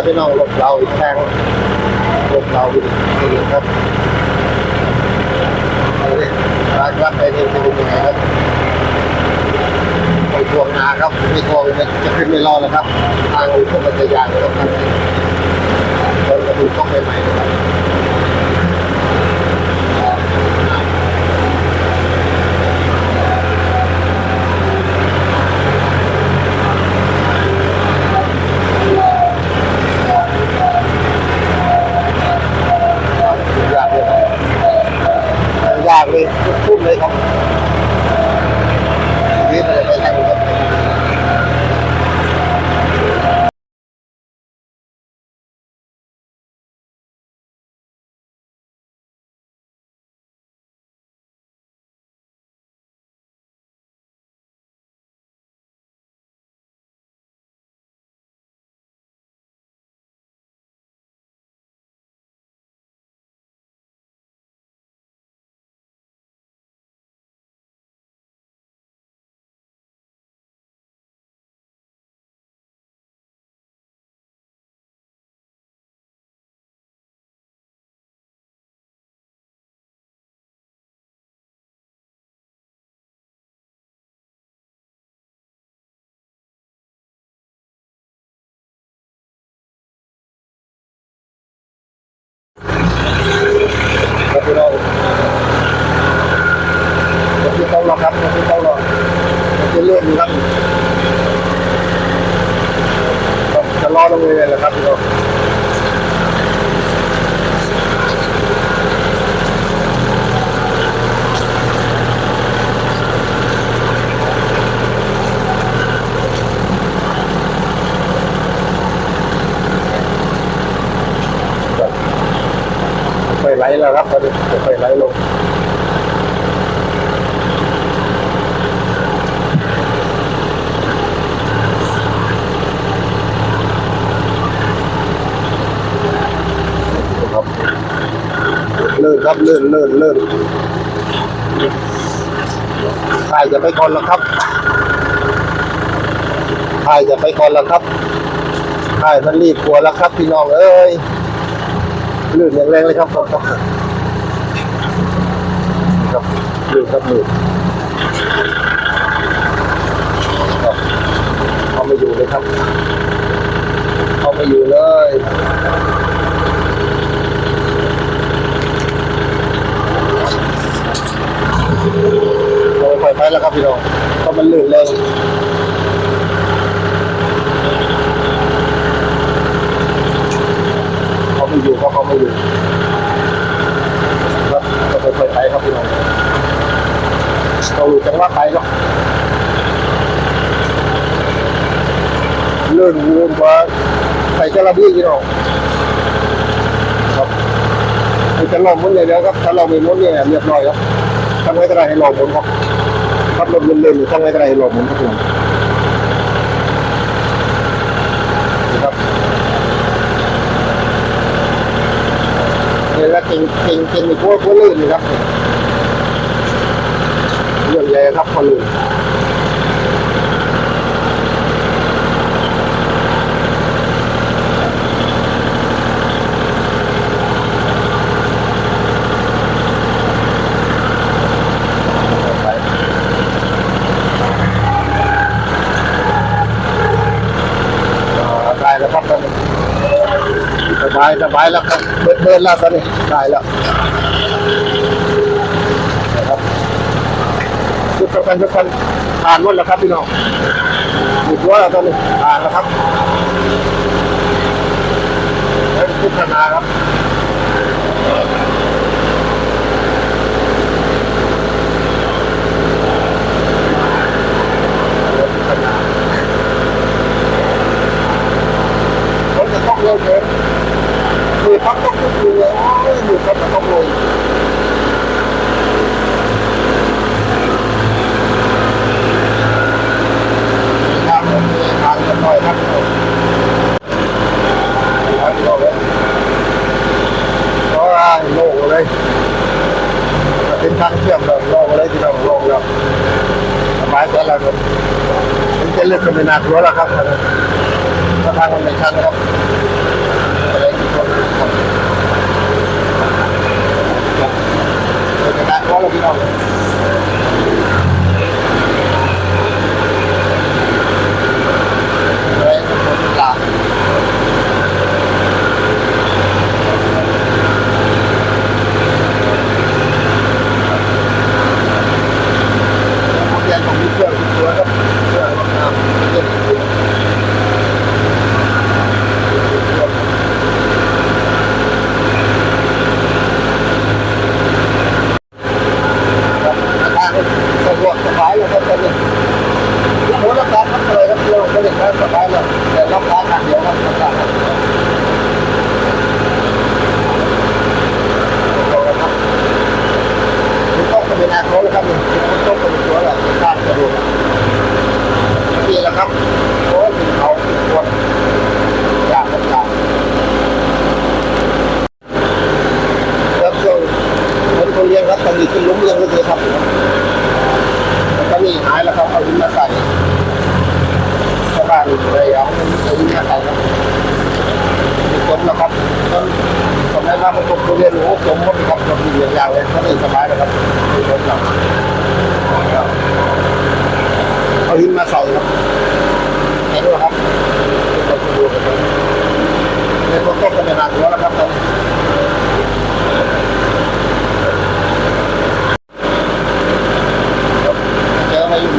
แล้วพี่น้องหลบเราอีกแทงหลบเราอีกทีครับเอายร้านรับไปนี่จะเป็นยังไงครับไปทวงนาครับไม่ทวงจะขึ้นไม่รอดแล้วครับ ทางอุทกมันจะยากเลยครับคนกระดูกต้องไปใหม่นะครับ ยากเลยครับยากเลยทุ่มเลยครับชีวิตมันจะไปทางนี้ครับครับพี่น้องผมจะต้องรอครับผมจะต้องรอผมจะเลื่อนอยู่ครับครับ จะรอตรงนี้เลยแหละครับพี่น้องครับไปไหลแล้วครับตอนนี้ไปไหลลง ครับเลื่อน ครับเลื่อนเลื่อนเลื่อนถ่ายจะไปก่อนแล้วครับถ่ายจะไปก่อนแล้วครับถ่ายมันรีบกลัวแล้วครับพี่น้องเอ้ยลื่นอย่างแรงเลยครับครับครับครับลื่นครับลื่นครับเอาไม่อยู่เลยครับเอาไม่อยู่เลย เราไปไป แล้วครับพี่น้องเพราะมันลื่นแรงเขาไม่อยู่เพราะเขาไม่อยู่ครับเราไปไปไปครับพี่น้องเราอยู่จังหวะไปเนาะลื่นลื่นกว่าไปเจระบี้พี่น้องครับมันจะลงมุนอย่างเดียวครับถ้าเราไม่มุนเนี่ยเรียบร้อยครับทำไงก็ได้ให้หลอกหมุนครับ ขับรถเล่นๆทำไงก็ได้ให้หลอกหมุนครับผมนะครับนี่แล้วเก่งเก่งเก่งในพวกพวกลื่นนะครับเรื่องใหญ่ครับพอลื่นอ่าได้แล้วครับตอนนี้ส บายสบายแล้วครับเบิดเบิดแล้วตอนนี้ได้แล้วนะครับทุกคนทุกคนผ่านหมดแล้วครับพี่น้องหมดวแล้วตอนนี้ผ่านแล้วครับแล้วทุกขนาครับ เป็นหนักรั้วแล้วครับถ้าทางมันไม่ชันะครับอะไรกี่คนจะได้เพราะเราพี่น้อง ไม่ได้การสบายเลยแต่รับการทางเดียวครับรับการครับคุณต้องเป็นอาโคแล้วครับคุณต้องเป็นตัวแหละการสะดวกนี่แหละครับโอ้ยเขาตัวอยากรับการครับช่วงคนคนเลี้ยงครับตอนนี้ขึ้นล้มเลี้ยงก็คือครับแล้วนี่หายแล้วครับเอาดินมาใส่ บ้านเลยเอาเอาดินมาใส่ครับมีต้นะครับต้นตอนนั้นว่าผมผมเรียนรู้ผมก็มีครับผมมีอย่างอย่างเลยก็เลยสบายนะครับมีต้นครับเอาหินมาใส่ครับเห็นไหมครับในคนก็เป็นหลักแล้วนะครับตอนนี้ เจอมาอยู่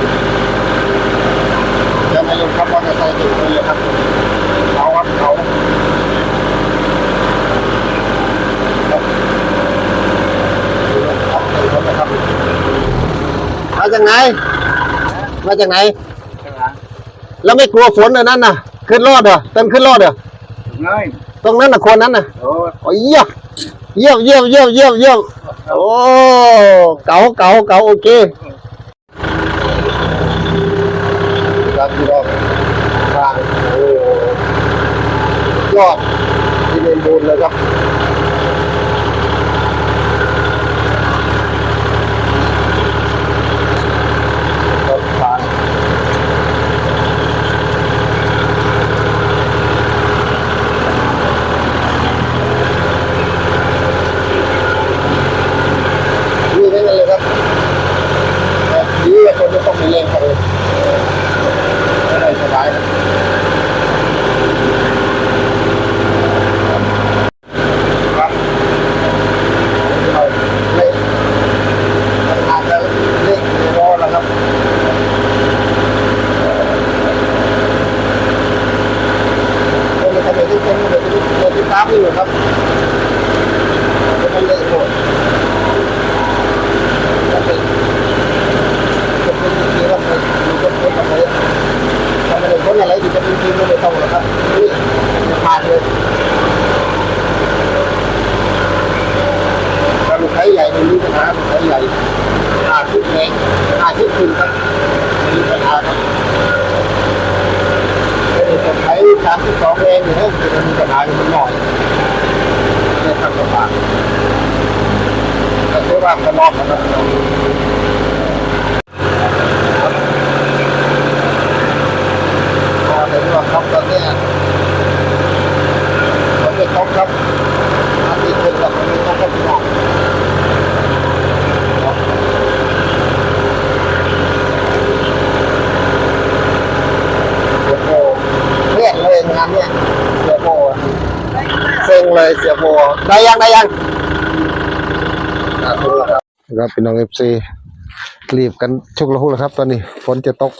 เจอมาอยู่ครับว่าจะใส่ถุงมือครับเขาครับเขาครับครับใส่ถุงนะครับมา จากไหน มาจากไหน แล้วไม่กลัวฝนเลยนั่นน่ะ ขึ้นรอดเหรอเต้นขึ้นรอดเหรอง่ายตรงนั้นน่ะคนนั้นน่ะโอ้โอ้ยเยี่ยมเยี่ยมเยี่ยมเยี่ยมเยี่ยมเยี่ยมโอ้เก๋าเก๋าเก๋าโอเคครับพี่น้องทางโอ้ยอดที่เป็นบุญเลยครับต้นทางนี่นั่นเลยครับแบบนี้คนจะต้องมีแรงครับไม่ได้สบายครับครับเอาเล่นอาจจะเล่นรอแล้วครับคนจะทำอะไรที่คนจะจะติดตามอยู่ครับจะไม่เล่นโหด จะเป็นจะเป็นจริงๆแล้วมันมีคนคนแบบนี้ทำอะไรคนอะไรที่จะเป็นจริง ก็ไม่ต้องหรอกครับผ่านเลยถ้าลูกค้าใหญ่ไม่มีปัญหาลูกค้าใหญ่อาชีพแรงอาชีพคุณครับมีปัญหาครับแต่ลูกค้สามสิบสองแรงอยู่เนี่ยจะมีปัญหาอยู่มันหน่อยไม่ทำลำบาแต่ตัวร่างก็นอกนะครับ พอเห็นว่าครับตอนเนี้ยมันไม่ตกครับอาทิตย์เป็นแบบมันไม่ตกครับพี่น้องครับเสียโบเครียดเลยงานเนี้ยเสียโบ เซ็งเลยเสียโบได้ยังได้ยังอ่าถูกแล้วครับครับพี่น้องเอฟซีรีบกันชุกละหุกแล้วครับ ตอนนี้ฝนจะตก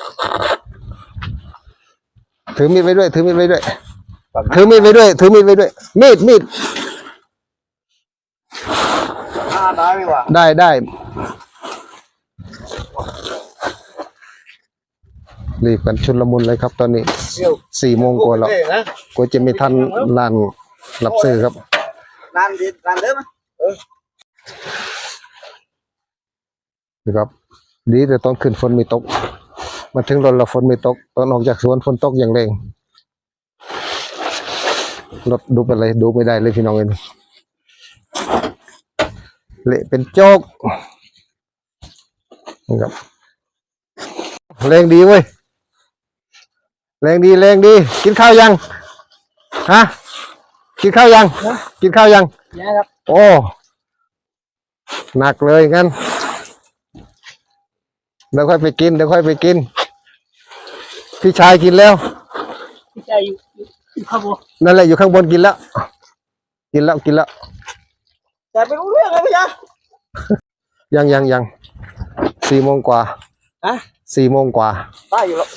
ถือมีดไว้ด้วย ถือมีดไว้ด้วย ถือมีดไว้ด้วย ถือมีดไว้ด้วย มีดมีดห้าได้ไหมวะได้ได้รีบกันชุนละมุนเลยครับ ตอนนี้เที่ยวสี่โมงกว่าแล้วเอ้ยนะกว่าจะมีทันลาน รับซื้อครับร้านดีร้านเดิมอะนะครับ ดีแต่ตอนขึ้นฝนไม่ตก มาถึงรถเราฝนไม่ตก ตอนออกจากสวนฝนตกอย่างแรงรถดูเป็นไรดูไม่ได้เลยพี่น้องเอ็นเละเป็นโจกนะครับแรงดีเว้ยแรงดีแรงดี กินข้าวยังฮะ กินข้าวยัง กินข้าวยังเนี่ยครับ โอ้ หนักเลยงั้น เดี๋ยวค่อยไปกิน เดี๋ยวค่อยไปกิน พี่ชายกินแล้ว พี่ชายอยู่อยู่ข้างบน นั่นแหละอยู่ข้างบนกินแล้ว กินแล้วกินแล้ว แต่ไม่รู้เรื่องเลยพี่ชายยังยังยัง สี่โมงกว่า อะสี่โมงกว่าได้อยู่แล้ว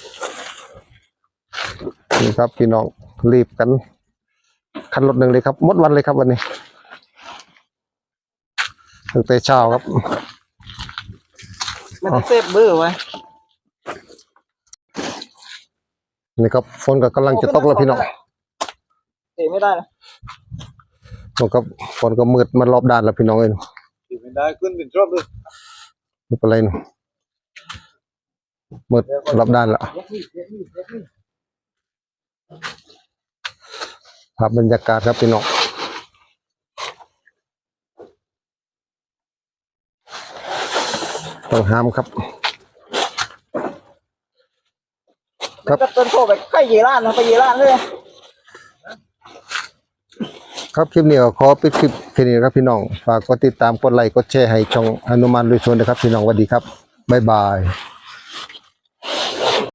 นี่ครับพี่น้องรีบกัน คันรถหนึ่งเลยครับหมดวันเลยครับวันนี้ตั้งแต่เช้าครับไม่ต้องเซฟเบอร์ไว้นี่ครับฝนก็กำลังจะตกแล้วพี่น้องเตะไม่ได้นะมันก็ฝนก็มืดมันรอบด้านแล้วพี่น้องเอ้ยเตะไม่ได้ขึ้นเป็นรอบเลยไม่เป็นไรนะมืดรอบด้านแล้ว ภาพบรรยากาศครับพี่น้องต้องห้ามครับ ครับก็ต้นโทษไปใกล้เยลานนะไปเยลานเลยครับคลิปนี้ก็ขอปิดคลิปแค่นี้นะครับพี่น้องฝากกดติดตามกดไลค์กดแชร์ให้ช่องอนุมานลุยชวนนะครับพี่น้องสวัสดีครับบ๊ายบาย